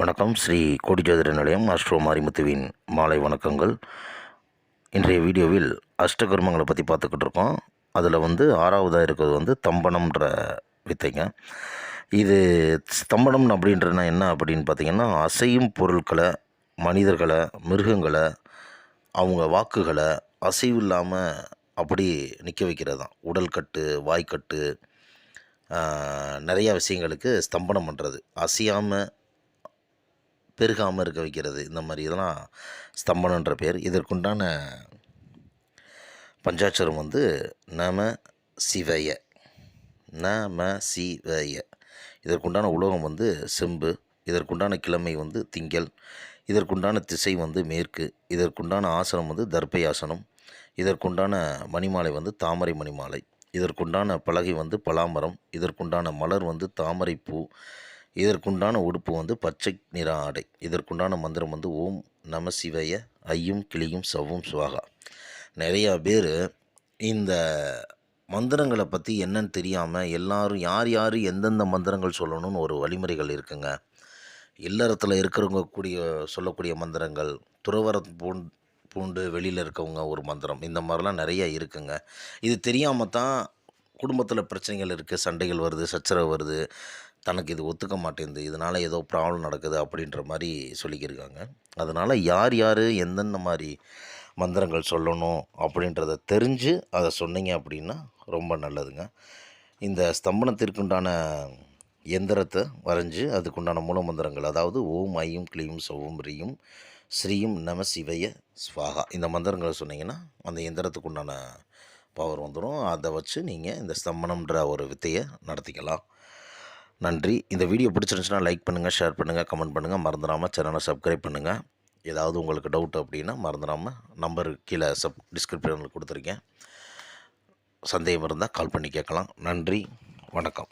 வணக்கம். ஸ்ரீ கோடி ஜோதிட நிலையம் அஸ்ட்ரோ மாரிமுத்துவின் மாலை வணக்கங்கள். இன்றைய வீடியோவில் அஷ்டகர்மங்களை பற்றி பார்த்துக்கிட்டு இருக்கோம். அதில் வந்து ஆறாவதாக இருக்கிறது வந்து தம்பனம்ன்ற வித்தைங்க. இது ஸ்தம்பனம் அப்படின்றனா என்ன அப்படின்னு பார்த்திங்கன்னா அசையும் பொருட்களை மனிதர்களை மிருகங்களை அவங்க வாக்குகளை அசைவு இல்லாமல் அப்படி நிற்க வைக்கிறது தான் உடல் கட்டு வாய்க்கட்டு நிறையா நிறைய விஷயங்களுக்கு ஸ்தம்பனம் பண்ணுறது அசையாமல் பெருகாமல் இருக்க வைக்கிறது. இந்த மாதிரி இதெல்லாம் ஸ்தம்பனன்ற பேர் இதற்குண்டான பஞ்சாட்சரம் வந்து நம சிவய. நம சிவய. இதற்குண்டான உலோகம் வந்து செம்பு. இதற்குண்டான கிழமை வந்து திங்கள். இதற்குண்டான திசை வந்து மேற்கு. இதற்குண்டான ஆசனம் வந்து தர்பை ஆசனம் இதற்குண்டான மணிமாலை வந்து தாமரை மணிமாலை. இதற்குண்டான பலகை வந்து பலாமரம். இதற்குண்டான மலர் வந்து தாமரை பூ இதற்குண்டான உடுப்பு வந்து பச்சை நிற ஆடை. இதற்குண்டான மந்திரம் வந்து ஓம் நம சிவய ஐயும் கிளியும் சவ்வும் சுவாகா. நிறையா பேர் இந்த மந்திரங்களை பற்றி என்னன்னு தெரியாமல் எல்லாரும் யார் யார் எந்தெந்த மந்திரங்கள் சொல்லணும்னு ஒரு வழிமுறைகள் இருக்குங்க. இல்லறத்தில் இருக்கிறவங்க கூடிய சொல்லக்கூடிய மந்திரங்கள் துறவரம் பூண் பூண்டு வெளியில் இருக்கவங்க ஒரு மந்திரம் இந்த மாதிரிலாம் நிறைய இருக்குங்க. இது தெரியாமல் தான் குடும்பத்தில் பிரச்சனைகள் இருக்குது சண்டைகள் வருது சச்சரவு வருது. தனக்கு இது ஒத்துக்க மாட்டேங்குது இதனால் ஏதோ ப்ராப்ளம் நடக்குது அப்படின்ற மாதிரி சொல்லிக்கிருக்காங்க. அதனால் யார் யார் எந்தெந்த மாதிரி மந்திரங்கள் சொல்லணும் அப்படின்றத தெரிஞ்சு அதை சொன்னீங்க அப்படின்னா ரொம்ப நல்லதுங்க. இந்த ஸ்தம்பனத்திற்குண்டான எந்திரத்தை வரைஞ்சி அதுக்குண்டான மூலமந்திரங்கள் அதாவது ஓம் ஐயும் கிளியும் சவும் ரீயும் ஸ்ரீயும் நம சிவைய ஸ்வாகா இந்த மந்திரங்களை சொன்னீங்கன்னா அந்த எந்திரத்துக்குண்டான பவர் வந்துடும் அதை வச்சு நீங்கள் இந்த ஸ்தம்பனம்ன்ற ஒரு வித்தையை நடத்திக்கலாம். நன்றி. இந்த வீடியோ பிடிச்சிருந்துச்சுன்னா லைக் பண்ணுங்கள் ஷேர் பண்ணுங்கள் கமெண்ட் பண்ணுங்கள் மறந்துடாமல் சேனலை சப்ஸ்கிரைப் பண்ணுங்கள் ஏதாவது உங்களுக்கு டவுட் அப்படின்னா மறந்துடாமல் நம்பர் கீழே சப் டிஸ்கிரிப்ஷனில் கொடுத்துருக்கேன். சந்தேகம் இருந்தால் கால் பண்ணி கேட்கலாம். நன்றி. வணக்கம்.